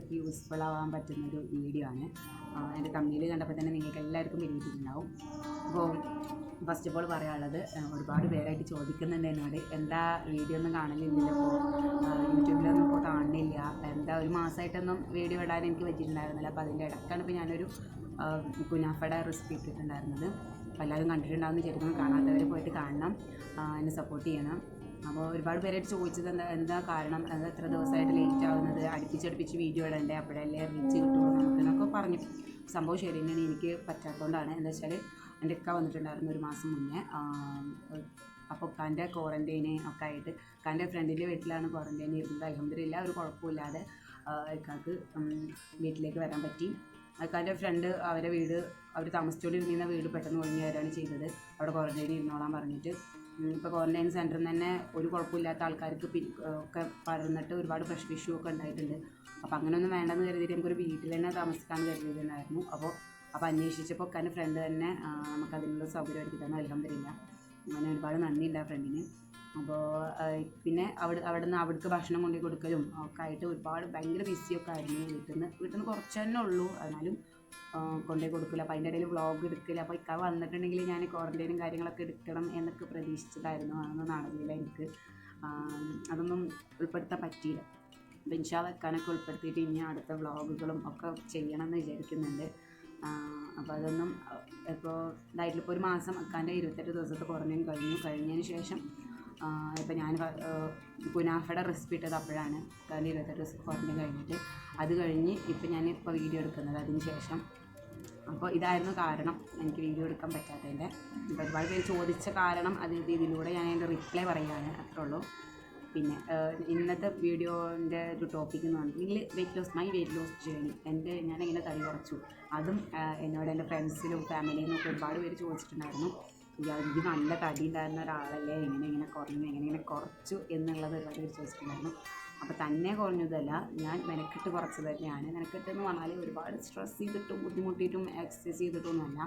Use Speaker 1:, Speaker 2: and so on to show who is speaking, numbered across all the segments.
Speaker 1: പേർക്ക് യൂസ്ഫുൾ ആവാൻ പറ്റുന്ന ഒരു വീഡിയോ ആണ് എന്റെ തമ്മിൽ കണ്ടപ്പോൾ തന്നെ നിങ്ങൾക്ക് എല്ലാവർക്കും പിരിയിട്ടുണ്ടാവും അപ്പോൾ ഫസ്റ്റ് ഓഫ് ഓൾ പറയാനുള്ളത് ഒരുപാട് പേരായിട്ട് ചോദിക്കുന്നുണ്ട് എന്നോട് എന്താ വീഡിയോ ഒന്നും കാണലില്ലല്ലോ ഇപ്പോൾ യൂട്യൂബിലൊന്നും ഇപ്പോൾ കാണുന്നില്ല. എന്താ ഒരു മാസമായിട്ടൊന്നും വീഡിയോ ഇടാൻ എനിക്ക് പറ്റിയിട്ടുണ്ടായിരുന്നില്ല. അപ്പോൾ അതിന്റെ ഇടയ്ക്കാണ് ഇപ്പോൾ ഞാനൊരു കുനാഫട റെസിപ്പി ഇട്ടിട്ടുണ്ടായിരുന്നത്. എല്ലാവരും കണ്ടിട്ടുണ്ടാവുമെന്ന് വിചാരിക്കുന്നു. കാണാത്തവർ പോയിട്ട് കാണണം. എന്നെ സപ്പോർട്ട് ചെയ്യണം. അപ്പോൾ ഒരുപാട് പേരായിട്ട് ചോദിച്ചത് എന്താ എന്താ കാരണം? അത് എത്ര ദിവസമായിട്ട് ലേറ്റ് ആവുന്നത്? അടുപ്പിച്ചടുപ്പിച്ച് വീഡിയോ ഇടണ്ടേ? അപ്പോഴല്ലേ റീച്ച് കിട്ടുള്ളൂ നമുക്ക് എന്നൊക്കെ പറഞ്ഞു. സംഭവം ശരി തന്നെയാണ്. എനിക്ക് പറ്റാത്തതുകൊണ്ടാണ്. എന്താ വെച്ചാൽ എന്റെ ഇക്ക വന്നിട്ടുണ്ടായിരുന്നു ഒരു മാസം മുന്നേ. അപ്പോൾ ഉക്കാന്റെ ക്വാറന്റൈന് ഒക്കെ ആയിട്ട് ഉക്കാന്റെ ഫ്രണ്ടിന്റെ വീട്ടിലാണ് ക്വാറന്റൈൻ ഇരുന്നത്. അലഹമില്ല ഒരു കുഴപ്പമില്ലാതെ ഇക്കാക്ക് വീട്ടിലേക്ക് വരാൻ പറ്റി. അക്കാന്റെ ഫ്രണ്ട് അവരെ വീട് അവർ താമസിച്ചുകൊണ്ടിരുന്ന വീട് പെട്ടെന്ന് ഒഴിഞ്ഞു വരികയാണ് ചെയ്തത്. അവിടെ ക്വാറന്റൈനിൽ ഇരുന്നോളാൻ പറഞ്ഞിട്ട്. ഇപ്പോൾ ക്വാറന്റൈൻ സെന്ററിൽ തന്നെ ഒരു കുഴപ്പമില്ലാത്ത ആൾക്കാർക്ക് ഒക്കെ പറന്നിട്ട് ഒരുപാട് പ്രശ്ന ഇഷ്യൂ ഒക്കെ ഉണ്ടായിട്ടുണ്ട്. അപ്പോൾ അങ്ങനെയൊന്നും വേണ്ടെന്ന് കരുതിയിട്ട് നമുക്കൊരു വീട്ടിൽ തന്നെ താമസിക്കാൻ കരുതിയിട്ടുണ്ടായിരുന്നു. അപ്പോൾ അപ്പോൾ അന്വേഷിച്ചപ്പോൾ എന്റെ ഫ്രണ്ട് തന്നെ നമുക്ക് അതിനുള്ള സൗകര്യം ഒരുക്കി തന്നെ അലഹമില്ല അങ്ങനെ ഒരുപാട് നന്ദിയുണ്ട് ആ ഫ്രണ്ടിന് അപ്പോൾ പിന്നെ അവിടെ അവിടെ നിന്ന് അവിടേക്ക് ഭക്ഷണം കൊണ്ടുപോയി കൊടുക്കലും ഒക്കെ ആയിട്ട് ഒരുപാട് ഭയങ്കര ബിസിയൊക്കെ ആയിരുന്നു. വീട്ടിൽ നിന്ന് വീട്ടിൽ നിന്ന് കുറച്ച് തന്നെ ഉള്ളൂ. എന്നാലും കൊണ്ടുപോയി കൊടുക്കില്ല അപ്പോൾ അതിന്റെ ഇടയിൽ വ്ളോഗ് എടുക്കില്ല അപ്പോൾ ഇക്ക വന്നിട്ടുണ്ടെങ്കിൽ ഞാൻ ക്വാറന്റൈനും കാര്യങ്ങളൊക്കെ എടുക്കണം എന്നൊക്കെ പ്രതീക്ഷിച്ചതായിരുന്നു. അതൊന്നും നടന്നില്ല എനിക്ക്. അതൊന്നും ഉൾപ്പെടുത്താൻ പറ്റിയില്ല. അപ്പോൾ ഇൻഷാ വെക്കാനൊക്കെ ഉൾപ്പെടുത്തിയിട്ട് ഇനി അടുത്ത വ്ളോഗുകളും ഒക്കെ ചെയ്യണം എന്ന് വിചാരിക്കുന്നുണ്ട് അപ്പോൾ അതൊന്നും ഇപ്പോൾ ഡയറ്റിൽ ഇപ്പോൾ ഒരു മാസം അക്കാന്റെ ഇരുപത്തെട്ട് ദിവസത്തെ ക്വാറന്റൈൻ കഴിഞ്ഞു. കഴിഞ്ഞതിന് ശേഷം ഇപ്പോൾ ഞാൻ കുനാഫയുടെ റെസിപ്പി ഇട്ടത് അപ്പോഴാണ്. അക്കാന്റെ ഇരുപത്തെട്ട് ദിവസത്തെ ക്വാറന്റൈൻ കഴിഞ്ഞിട്ട്. അത് കഴിഞ്ഞ് ഇപ്പം ഞാൻ ഇപ്പോൾ വീഡിയോ എടുക്കുന്നത് അതിന് ശേഷം. അപ്പോൾ ഇതായിരുന്നു കാരണം. എനിക്ക് വീഡിയോ എടുക്കാൻ പറ്റാത്തതിന്റെ. ഇപ്പോൾ ഒരുപാട് പേര് ചോദിച്ച കാരണം അത് ഇതിലൂടെ ഞാൻ അതിന്റെ റിപ്ലൈ പറയുകയാണ് അത്രേ ഉള്ളൂ. പിന്നെ ഇന്നത്തെ വീഡിയോന്റെ ഒരു ടോപ്പിക് എന്ന് പറഞ്ഞിട്ടുണ്ടെങ്കിൽ weight loss my weight loss journey എന്റെ ഞാൻ എങ്ങനെ തടി കുറച്ചു. അതും എന്നോട് എന്റെ ഫ്രണ്ട്സിലും ഫാമിലിയിൽ നിന്നൊക്കെ ഒരുപാട് പേര് ചോദിച്ചിട്ടുണ്ടായിരുന്നു. എനിക്ക് നല്ല തടി ഉണ്ടായിരുന്ന ഒരാളല്ലേ? എങ്ങനെ ഇങ്ങനെ കുറഞ്ഞു എങ്ങനെ ഇങ്ങനെ കുറച്ചു എന്നുള്ളത് ഒരുപാട് പേര് ചോദിച്ചിട്ടുണ്ടായിരുന്നു. അപ്പോൾ തന്നെ കുറഞ്ഞതല്ല. ഞാൻ മെനക്കെട്ട് കുറച്ച് തന്നെയാണ്. മെനക്കെട്ട് എന്ന് പറഞ്ഞാൽ ഒരുപാട് സ്ട്രെസ് ചെയ്തിട്ടും ബുദ്ധിമുട്ടിയിട്ടും എക്സസൈസ് ചെയ്തിട്ടൊന്നുമല്ല.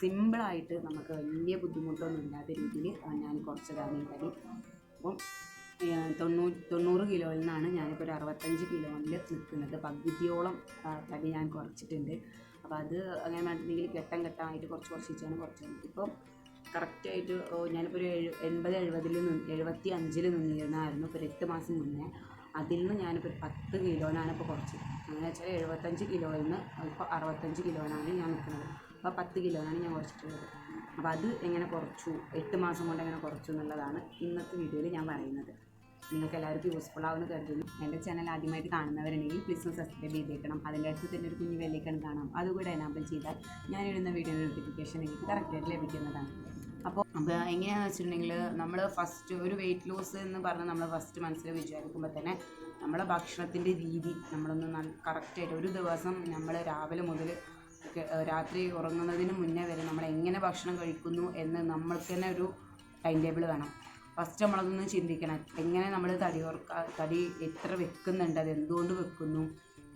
Speaker 1: സിമ്പിളായിട്ട് നമുക്ക് വലിയ ബുദ്ധിമുട്ടൊന്നും ഇല്ലാത്ത രീതിയിൽ ഞാൻ കുറച്ചതാണ് ഈ തടി അപ്പം തൊണ്ണൂ തൊണ്ണൂറ് കിലോയിൽ നിന്നാണ് ഞാനിപ്പോൾ ഒരു അറുപത്തഞ്ച് കിലോയിൽ നിൽക്കുന്നത്. പകുതിയോളം തടി ഞാൻ കുറച്ചിട്ടുണ്ട്. അപ്പോൾ അത് അങ്ങനെ പറഞ്ഞിട്ടുണ്ടെങ്കിൽ ഘട്ടം ഘട്ടമായിട്ട് കുറച്ച് കുറച്ചിട്ടാണ് കുറച്ചത്. ഇപ്പം കറക്റ്റായിട്ട് ഞാനിപ്പോൾ ഒരു എഴു എൺപത് എഴുപതിൽ നിന്ന് എഴുപത്തി അഞ്ചിൽ നിന്നിരുന്നായിരുന്നു. ഇപ്പോൾ ഒരു എട്ട് മാസം മുന്നേ. അതിൽ നിന്ന് ഞാനിപ്പോൾ ഒരു പത്ത് കിലോനാണ് ഇപ്പോൾ കുറച്ച്. അങ്ങനെ വെച്ചാൽ എഴുപത്തഞ്ച് കിലോയിൽ നിന്ന് ഇപ്പോൾ അറുപത്തഞ്ച് കിലോനാണ് ഞാൻ നിൽക്കുന്നത്. അപ്പോൾ പത്ത് കിലോനാണ് ഞാൻ കുറച്ചിട്ടുള്ളത്. അപ്പോൾ അത് എങ്ങനെ കുറച്ചു? എട്ട് മാസം കൊണ്ട് എങ്ങനെ കുറച്ചു എന്നുള്ളതാണ് ഇന്നത്തെ വീഡിയോയിൽ ഞാൻ പറയുന്നത്. നിങ്ങൾക്ക് എല്ലാവർക്കും യൂസ്ഫുൾ ആവുമെന്ന് കരുതുന്നു. എന്റെ ചാനൽ ആദ്യമായിട്ട് കാണുന്നവരുണ്ടെങ്കിൽ പ്ലീസ് ഒന്ന് സബ്സ്ക്രൈബ് ചെയ്തേക്കണം. അതിന്റെ അടുത്ത് തന്നെ ഒരു കുഞ്ഞു വെല്ലിക്കൺ കാണാം. അതുകൂടെ എനാബിൾ ചെയ്താൽ ഞാൻ ഇടുന്ന വീഡിയോ നോട്ടിഫിക്കേഷൻ നിങ്ങൾക്ക് കറക്റ്റായിട്ട് ലഭിക്കുന്നതാണ്. അപ്പോൾ എങ്ങനെയാണെന്ന് വെച്ചിട്ടുണ്ടെങ്കിൽ നമ്മൾ ഫസ്റ്റ് ഒരു വെയിറ്റ് ലോസ് എന്ന് പറഞ്ഞാൽ നമ്മൾ ഫസ്റ്റ് മനസ്സിൽ വിചാരിക്കുമ്പോൾ തന്നെ നമ്മളെ ഭക്ഷണത്തിന്റെ രീതി നമ്മളൊന്ന് നല്ല കറക്റ്റായിട്ട് ഒരു ദിവസം നമ്മൾ രാവിലെ മുതൽ രാത്രി ഉറങ്ങുന്നതിന് മുന്നേ വരെ നമ്മൾ എങ്ങനെ ഭക്ഷണം കഴിക്കുന്നു എന്ന് നമ്മൾക്ക് തന്നെ ഒരു ടൈം ടേബിൾ വേണം. ഫസ്റ്റ് നമ്മളതൊന്ന് ചിന്തിക്കണം. എങ്ങനെ നമ്മൾ തടി ഉറക്ക തടി എത്ര വെക്കുന്നുണ്ട് അത് എന്തുകൊണ്ട് വെക്കുന്നു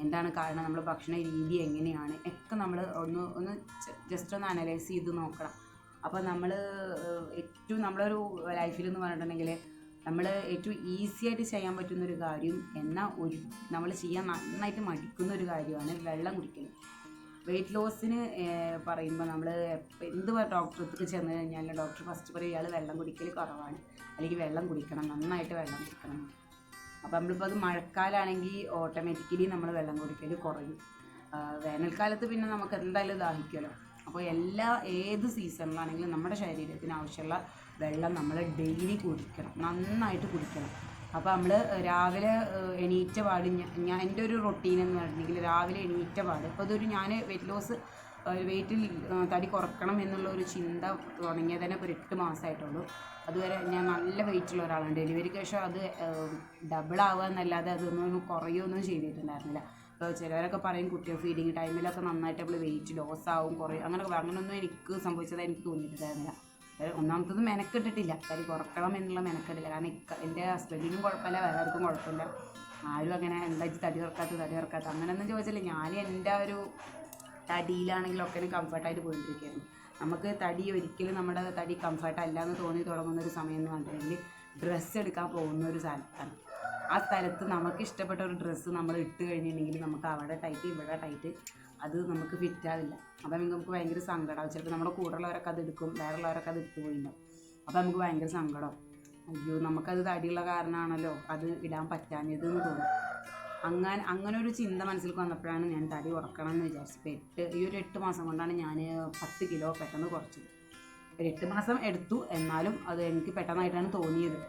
Speaker 1: എന്താണ് കാരണം നമ്മുടെ ഭക്ഷണ രീതി എങ്ങനെയാണ് ഒക്കെ നമ്മൾ ഒന്ന് ഒന്ന് ജസ്റ്റ് ഒന്ന് അനലൈസ് ചെയ്ത് നോക്കണം. അപ്പോൾ നമ്മൾ ഏറ്റവും നമ്മളൊരു ലൈഫിൽ എന്ന് പറഞ്ഞിട്ടുണ്ടെങ്കിൽ നമ്മൾ ഏറ്റവും ഈസി ആയിട്ട് ചെയ്യാൻ പറ്റുന്ന ഒരു കാര്യം എന്നാൽ ഒരു നമ്മൾ ചെയ്യാൻ നന്നായിട്ട് മടിക്കുന്ന ഒരു കാര്യമാണ് വെള്ളം കുടിക്കൽ വെയിറ്റ് ലോസിന് പറയുമ്പോൾ നമ്മൾ എന്ത് ഡോക്ടറെ അടുത്ത് ചെന്ന് കഴിഞ്ഞാൽ ഡോക്ടർ ഫസ്റ്റ് പറയും ഇയാൾ വെള്ളം കുടിക്കൽ കുറവാണ്. അല്ലെങ്കിൽ വെള്ളം കുടിക്കണം നന്നായിട്ട് വെള്ളം കുടിക്കണം. അപ്പോൾ നമ്മളിപ്പോൾ അത് മഴക്കാലാണെങ്കിൽ ഓട്ടോമാറ്റിക്കലി നമ്മൾ വെള്ളം കുടിക്കൽ കുറയും. വേനൽക്കാലത്ത് പിന്നെ നമുക്ക് എന്തായാലും ദാഹിക്കുമല്ലോ അപ്പോൾ എല്ലാ ഏത് സീസണിലാണെങ്കിലും നമ്മുടെ ശരീരത്തിന് ആവശ്യമുള്ള വെള്ളം നമ്മൾ ഡെയിലി കുടിക്കണം. നന്നായിട്ട് കുടിക്കണം. അപ്പോൾ നമ്മൾ രാവിലെ എണീറ്റ പാട് ഞാൻ എന്റെ ഒരു റൊട്ടീൻ എന്ന് പറഞ്ഞിട്ടുണ്ടെങ്കിൽ രാവിലെ എണീറ്റ പാട്. അപ്പോൾ അതൊരു ഞാൻ വെയിറ്റ് ലോസ് വെയിറ്റിൽ തടി കുറക്കണം എന്നുള്ള ഒരു ചിന്ത തുടങ്ങിയത് തന്നെ ഇപ്പോൾ എട്ട് മാസമായിട്ടുള്ളൂ അതുവരെ ഞാൻ നല്ല വെയിറ്റുള്ള ഒരാളാണ്. ഡെലിവറിക്ക് ശേഷം അത് ഡബിൾ ആവുക എന്നല്ലാതെ അതൊന്നും കുറയുകയൊന്നും ചെയ്തിട്ടുണ്ടായിരുന്നില്ല. ചിലവരൊക്കെ പറയും കുട്ടികൾ ഫീഡിങ് ടൈമിലൊക്കെ നന്നായിട്ട് നമ്മൾ വെയിറ്റ് ലോസ് ആവും കുറയും അങ്ങനെ അങ്ങനെയൊന്നും എനിക്ക് സംഭവിച്ചതായി എനിക്ക് തോന്നിയിട്ടുണ്ടായിരുന്നില്ല ഒന്നാമത്തൊന്നും മെനക്കെട്ടിട്ടില്ല. കാര്യം കുറക്കണം എന്നുള്ള മെനക്കെട്ടില്ല. കാരണം എന്റെ ഹസ്ബൻഡിനും കുഴപ്പമില്ല ആർക്കും കുഴപ്പമില്ല. ആരും അങ്ങനെ എന്താ തടി കുറക്കാത്ത തടി കുറക്കാത്ത അങ്ങനെയൊന്നും ചോദിച്ചില്ല. ഞാൻ എന്റെ ഒരു തടിയിലാണെങ്കിലൊക്കെ കംഫർട്ടായിട്ട് പോയിട്ടിരിക്കുകയായിരുന്നു. നമുക്ക് തടി ഒരിക്കലും നമ്മുടെ തടി കംഫർട്ടല്ല എന്ന് തോന്നി തുടങ്ങുന്ന ഒരു സമയം എന്ന് പറഞ്ഞിട്ടുണ്ടെങ്കിൽ ഡ്രസ്സ് എടുക്കാൻ പോകുന്ന ഒരു സ്ഥലത്താണ്. ആ സ്ഥലത്ത് നമുക്ക് ഇഷ്ടപ്പെട്ട ഒരു ഡ്രസ്സ് നമ്മൾ ഇട്ട് കഴിഞ്ഞിട്ടുണ്ടെങ്കിൽ നമുക്ക് അവിടെ ടൈറ്റ് ഇവിടെ ടൈറ്റ് അത് നമുക്ക് ഫിറ്റ് ആവില്ല. അപ്പം നമുക്ക് ഭയങ്കര സങ്കടമാവും ചിലപ്പോൾ നമ്മുടെ കൂടെയുള്ളവരൊക്കെ അത് എടുക്കും. വേറെയുള്ളവരൊക്കെ അത് ഇട്ട് പോയിട്ടുണ്ടാവും അപ്പം നമുക്ക് ഭയങ്കര സങ്കടം അയ്യോ നമുക്കത് തടിയുള്ള കാരണമാണല്ലോ അത് ഇടാൻ പറ്റാഞ്ഞത് എന്ന് തോന്നും. അങ്ങനെ അങ്ങനെ ഒരു ചിന്ത മനസ്സിൽ വന്നപ്പോഴാണ് ഞാൻ തടി കുറക്കണം എന്ന് വിചാരിച്ചത്. ഇപ്പോൾ എട്ട് ഈ ഒരു എട്ട് മാസം കൊണ്ടാണ് ഞാൻ പത്ത് കിലോ പെട്ടെന്ന് കുറച്ചത്. ഒരു എട്ട് മാസം എടുത്തു. എന്നാലും അത് എനിക്ക് പെട്ടെന്നായിട്ടാണ് തോന്നിയത്.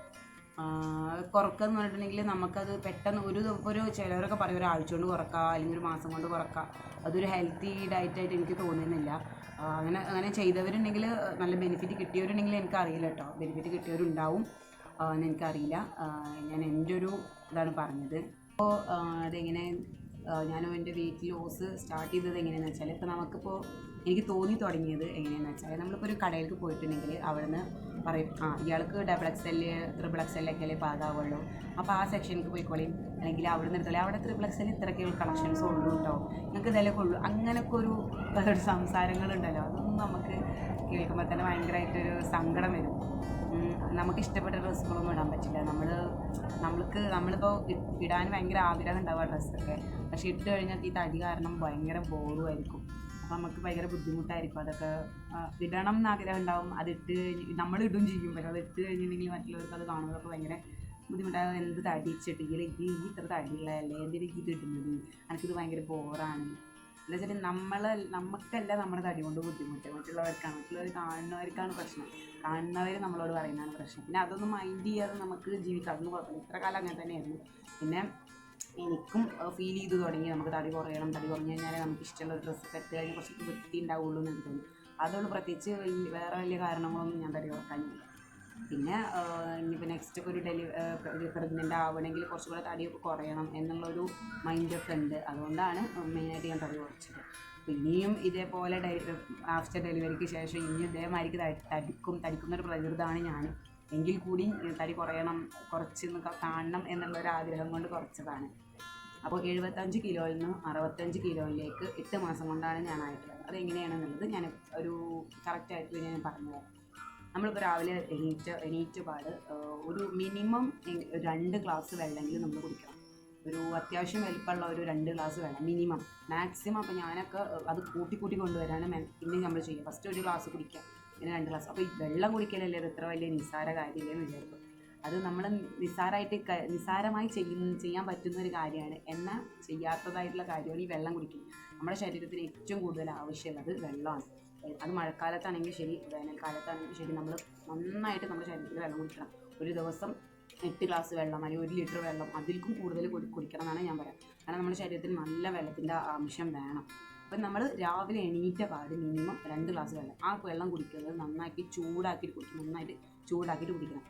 Speaker 1: കുറക്കുക എന്ന് പറഞ്ഞിട്ടുണ്ടെങ്കിൽ നമുക്കത് പെട്ടെന്ന് ഒരു ഒരു ചിലവരൊക്കെ പറയും ഒരാഴ്ച കൊണ്ട് കുറക്കുക അല്ലെങ്കിൽ ഒരു മാസം കൊണ്ട് കുറക്കുക അതൊരു ഹെൽത്തി ഡയറ്റായിട്ട് എനിക്ക് തോന്നുന്നില്ല അങ്ങനെ അങ്ങനെ ചെയ്തവരുണ്ടെങ്കിൽ നല്ല ബെനിഫിറ്റ് കിട്ടിയവരുണ്ടെങ്കിൽ എനിക്കറിയില്ല കേട്ടോ. ബെനിഫിറ്റ് കിട്ടിയവരുണ്ടാവും എന്ന് എനിക്കറിയില്ല. ഞാൻ എന്റെ ഒരു ഇതാണ് പറഞ്ഞത്. അപ്പോൾ അതെങ്ങനെ ഞാൻ എന്റെ വെയിറ്റ് ലോസ് സ്റ്റാർട്ട് ചെയ്തത് എങ്ങനെയാണെന്ന് വെച്ചാൽ ഇപ്പോൾ നമുക്കിപ്പോൾ എനിക്ക് തോന്നി തുടങ്ങിയത് എങ്ങനെയാണെന്ന് വെച്ചാൽ നമ്മളിപ്പോൾ ഒരു കടയിലേക്ക് പോയിട്ടുണ്ടെങ്കിൽ അവിടുന്ന് പറയും. ആ ഇയാൾക്ക് double X L triple X L ഒക്കെ അല്ലേ പാകാവുള്ളൂ അപ്പോൾ ആ സെക്ഷനിലേക്ക് പോയിക്കോളിയും അല്ലെങ്കിൽ അവിടെ എടുത്തോളി. അവിടെ ത്രിബിൾ എക്സ് എൽ ഇത്രയൊക്കെ കളക്ഷൻസ് ഉള്ളൂ കേട്ടോ നിങ്ങൾക്ക് ഇതിലൊക്കെ ഉള്ളൂ അങ്ങനെയൊക്കെ ഒരു സംസാരങ്ങളുണ്ടല്ലോ. അതൊന്നും നമുക്ക് കേൾക്കുമ്പോൾ തന്നെ ഭയങ്കരമായിട്ടൊരു സങ്കടം വരും. നമുക്ക് ഇഷ്ടപ്പെട്ട ഡ്രസ്സുകളൊന്നും ഇടാൻ പറ്റില്ല. നമ്മൾ നമ്മൾക്ക് നമ്മളിപ്പോൾ ഇടാൻ ഭയങ്കര ആഗ്രഹം ഉണ്ടാവും ആ ഡ്രസ്സൊക്കെ പക്ഷെ ഇട്ട് കഴിഞ്ഞാൽ ഈ തടി കാരണം ഭയങ്കര ബോറും അപ്പോൾ നമുക്ക് ഭയങ്കര ബുദ്ധിമുട്ടായിരിക്കും. അതൊക്കെ ഇടണം എന്ന് ആഗ്രഹം ഉണ്ടാവും. അത് ഇട്ട് കഴിഞ്ഞ് നമ്മൾ ഇടും ചെയ്യും. പക്ഷെ അത് ഇട്ട് കഴിഞ്ഞിട്ടുണ്ടെങ്കിൽ മറ്റുള്ളവർക്ക് അത് കാണുന്നതൊക്കെ ഭയങ്കര ബുദ്ധിമുട്ടാകും എന്ത് തടി ഇച്ചിട്ടെങ്കിൽ ഇത് ഈ ഇത്ര തടിയുള്ളതല്ലേ എന്തിനാ ഇത് ഇടുന്നത്? എനിക്കിത് ഭയങ്കര ബോറാണ്. എന്താ വെച്ചാൽ നമ്മൾ നമുക്കല്ല നമ്മുടെ തടി കൊണ്ട് ബുദ്ധിമുട്ട്. മറ്റുള്ളവർക്കാണ്. മറ്റുള്ളവർ കാണുന്നവർക്കാണ് പ്രശ്നം. കാണുന്നവർ നമ്മളോട് പറയുന്നതാണ് പ്രശ്നം. പിന്നെ അതൊന്നും മൈൻഡ് ചെയ്യാതെ നമുക്ക് ജീവിക്കാം. അതൊന്നും കുഴപ്പമില്ല. ഇത്ര കാലം അങ്ങനെ തന്നെയായിരുന്നു. പിന്നെ എനിക്കും ഫീൽ ചെയ്തു തുടങ്ങി. നമുക്ക് തടി കുറയണം തടി കുറഞ്ഞു കഴിഞ്ഞാൽ നമുക്ക് ഇഷ്ടമുള്ള ഒരു ഡ്രസ്സ് ഇട്ട് കഴിഞ്ഞാൽ കുറച്ച് വൃത്തി ഉണ്ടാവുള്ളൂ എന്ന് എനിക്ക് തോന്നി. അതുകൊണ്ട് പ്രത്യേകിച്ച് വേറെ വലിയ കാരണങ്ങളൊന്നും ഞാൻ തടി കുറക്കാനില്ല. പിന്നെ ഇനിയിപ്പോൾ നെക്സ്റ്റ് ഒരു ഡെലി പ്രഗ്നന്റ് ആവണമെങ്കിൽ കുറച്ചുകൂടെ തടിയൊക്കെ കുറയണം എന്നുള്ളൊരു മൈൻഡൊക്കെ ഉണ്ട്. അതുകൊണ്ടാണ് മെയിനായിട്ട് ഞാൻ തടി കുറച്ചത്. ഇനിയും ഇതേപോലെ ആഫ്റ്റർ ഡെലിവറിക്ക് ശേഷം ഇനിയും ഇതേമാതിരിക്ക് തടി- തടിക്കും തടിക്കുന്നൊരു പ്രകൃതമാണ് ഞാൻ എങ്കിൽ കൂടി തടി കുറയണം കുറച്ച് കാണണം എന്നുള്ള ഒരു ആഗ്രഹം കൊണ്ട് കുറച്ചതാണ്. അപ്പോൾ എഴുപത്തഞ്ച് കിലോയിൽ നിന്ന് അറുപത്തഞ്ച് കിലോയിലേക്ക് എട്ട് മാസം കൊണ്ടാണ് ഞാൻ ആയിട്ടുള്ളത്. അതെങ്ങനെയാണെന്നുള്ളത് ഞാൻ ഒരു കറക്റ്റായിട്ട് ഞാൻ പറഞ്ഞു തരാം. നമ്മളിപ്പോൾ രാവിലെ എണീറ്റ് എണീറ്റപാട് ഒരു മിനിമം രണ്ട് ഗ്ലാസ് വെള്ളമെങ്കിലും നമ്മൾ കുടിക്കണം. ഒരു അത്യാവശ്യം വലിപ്പമുള്ള ഒരു രണ്ട് ഗ്ലാസ് വെള്ളം മിനിമം മാക്സിമം അപ്പോൾ ഞാനൊക്കെ അത് കൂട്ടി കൂട്ടി കൊണ്ടുവരാനാണ് പിന്നെ നമ്മൾ ചെയ്യുക ഫസ്റ്റ് ഒരു ഗ്ലാസ് കുടിക്കുക. പിന്നെ രണ്ട് ഗ്ലാസ്. അപ്പോൾ ഈ വെള്ളം കുടിക്കലല്ലേ അത് ഇത്ര വലിയ നിസ്സാര കാര്യമില്ലെന്ന് വിചാരിക്കും. അത് നമ്മൾ നിസ്സാരമായിട്ട് നിസ്സാരമായി ചെയ്യുന്ന ചെയ്യാൻ പറ്റുന്ന ഒരു കാര്യമാണ്. എന്നാൽ ചെയ്യാത്തതായിട്ടുള്ള കാര്യമാണ് ഈ വെള്ളം കുടിക്കുന്നത് നമ്മുടെ ശരീരത്തിന് ഏറ്റവും കൂടുതൽ ആവശ്യമുള്ളത് വെള്ളമാണ്. അത് മഴക്കാലത്താണെങ്കിൽ ശരി വേനൽക്കാലത്താണെങ്കിൽ ശരി നമ്മൾ നന്നായിട്ട് നമ്മുടെ ശരീരത്തിൽ വെള്ളം കുടിക്കണം. ഒരു ദിവസം എട്ട് ഗ്ലാസ് വെള്ളം അല്ലെങ്കിൽ ഒരു ലിറ്റർ വെള്ളം അതിൽക്കും കൂടുതൽ കുടിക്കണം എന്നാണ് ഞാൻ പറയാം. കാരണം നമ്മുടെ ശരീരത്തിന് നല്ല വെള്ളത്തിന്റെ അംശം വേണം. അപ്പം നമ്മൾ രാവിലെ എണീറ്റ പാട് മിനിമം രണ്ട് ഗ്ലാസ് വെള്ളം ആ വെള്ളം കുടിക്കുന്നത് നന്നാക്കി ചൂടാക്കിയിട്ട് കുടിക്കണം. നന്നായിട്ട് ചൂടാക്കിയിട്ട് കുടിക്കണം.